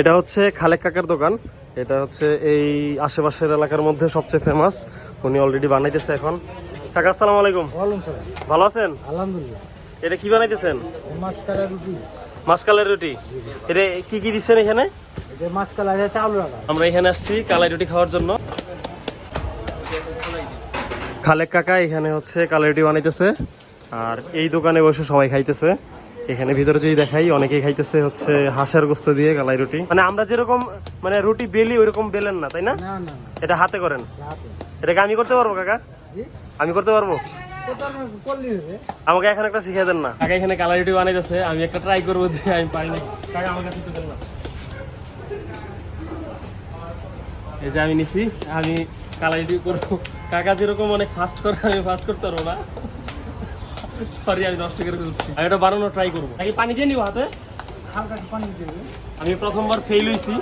এটা হচ্ছে খালেক কাকার দোকান। এটা হচ্ছে এই আশেপাশের এলাকার মধ্যে সবচেয়ে ফেমাস উনি অলরেডি বানাইতেছে এখন। কাকা আসসালামু আলাইকুম। ভালো আছেন? আলহামদুলিল্লাহ। এটা কি বানাইতেছেন? মাছ কালা রুটি। মাসকালের রুটি। এটা কি কি দিচ্ছেন এখানে? আমরা এখানে আসছি কালাই রুটি খাওয়ার জন্য। খালেক কাকা এখানে হচ্ছে কালাই রুটি বানাইতেছে। আর এই দোকানে বসে সবাই খাইতেছে। এখানে ভিতরে যদি দেখাই অনেকেই খাইতেছে হচ্ছে হাঁসের গোস্ত দিয়ে কালাই রুটি। মানে আমরা যেরকম মানে রুটি বেলি ওইরকম বেলেন না তাই না? না না না। এটা হাতে করেন। এটাকে আমি করতে পারব কাকা? আমি করতে পারব? আমাকে এখন একটা শিখিয়ে দেন না। কাকা এখানে কালাই রুটি বানাইতেছে আমি একটা ট্রাই করব যে আমি পারি না কাকা আমার কাছে দেন না। এই যে আমি নিছি আমি কালাই রুটি করব। কাকা যেরকম অনেক ফাস্ট করে আমি ফাস্ট করতে পারব না। সরি আমি নষ্ট করে ফেলছি আমি এটা বানানো ট্রাই করব। নাকি পানি দিয়ে নিবো হাতে? হালকা পানি হবে আমি প্রথমবার ফেল হয়েছি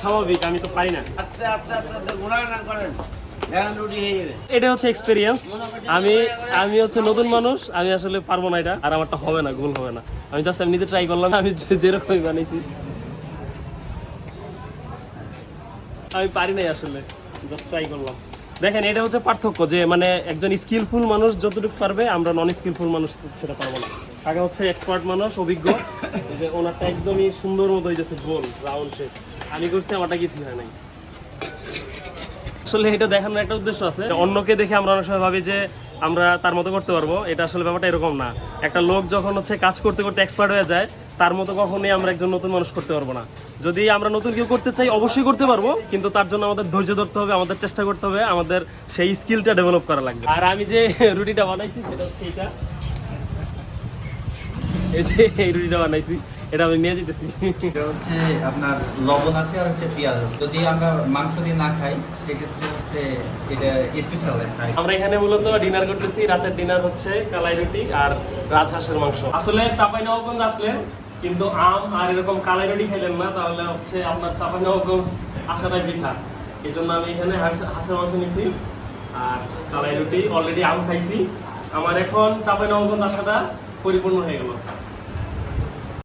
স্বাভাবিক আমি তো পারি না। আস্তে আস্তে আস্তে আস্তে গুণাগান করেন। এটা হচ্ছে এক্সপিরিয়েন্স আমি আমি হচ্ছে নতুন মানুষ আমি আসলে পারব না এটা। আর আমারটা হবে না গোল হবে না। আমি জাস্ট আমি নিজে ট্রাই করলাম আমি যেরকমই বানিয়েছি। আমি পারি নাই আসলে জাস্ট ট্রাই করলাম। দেখেন, এটা হচ্ছে পার্থক্য যে মানে একজন স্কিলফুল মানুষ যতটুকু পারবে, আমরা নন স্কিলফুল মানুষ সেটা পারব না। আগে হচ্ছে এক্সপার্ট মানুষ, অভিজ্ঞ। যে ওনারটা একদমই সুন্দর মতো হয়ে যাচ্ছে গোল রাউন্ড শেপ আমি করছি, আমারটা কিছু হয় নাই। আসলে এটা দেখানোর একটা উদ্দেশ্য আছে। অন্যকে দেখে আমরা অনেক সময় ভাবি যে আমরা তার মতো করতে পারব। এটা আসলে ব্যাপারটা এরকম না। একটা লোক যখন হচ্ছে কাজ করতে করতে এক্সপার্ট হয়ে যায়, তার মতো কখনোই আমরা একজন নতুন মানুষ করতে পারব না। যদি আমরা নতুন কেউ করতে চাই, অবশ্যই করতে পারব, কিন্তু তার জন্য আমাদের ধৈর্য ধরতে হবে, আমাদের চেষ্টা করতে হবে, আমাদের সেই স্কিলটা ডেভেলপ করা লাগবে। আর আমি যে রুটিটা বানাইছি, সেটা হচ্ছে এটা এই যে এই রুটিটা বানাইছি। এটা আমি নিয়ে যেতেছি এটা হচ্ছে আপনার লবণ আছে আর হচ্ছে পেঁয়াজ আছে। যদি আমরা মাংস দিয়ে না খাই সেক্ষেত্রে হচ্ছে এটা স্পেশাল আমরা এখানে মূলত ডিনার করতেছি রাতের ডিনার হচ্ছে কালাই রুটি আর রাজহাঁসের মাংস। আসলে চাপাই নবাবগঞ্জ আসলেন কিন্তু আম আর এরকম কালাই রুটি খাইলেন না তাহলে হচ্ছে আপনার চাপাই নবাবগঞ্জ আসাটাই বৃথা। এই জন্য আমি এখানে হাঁসের মাংস নিছি আর কালাই রুটি অলরেডি আম খাইছি। আমার এখন চাপাই নবাবগঞ্জ আসাটা পরিপূর্ণ হয়ে গেল।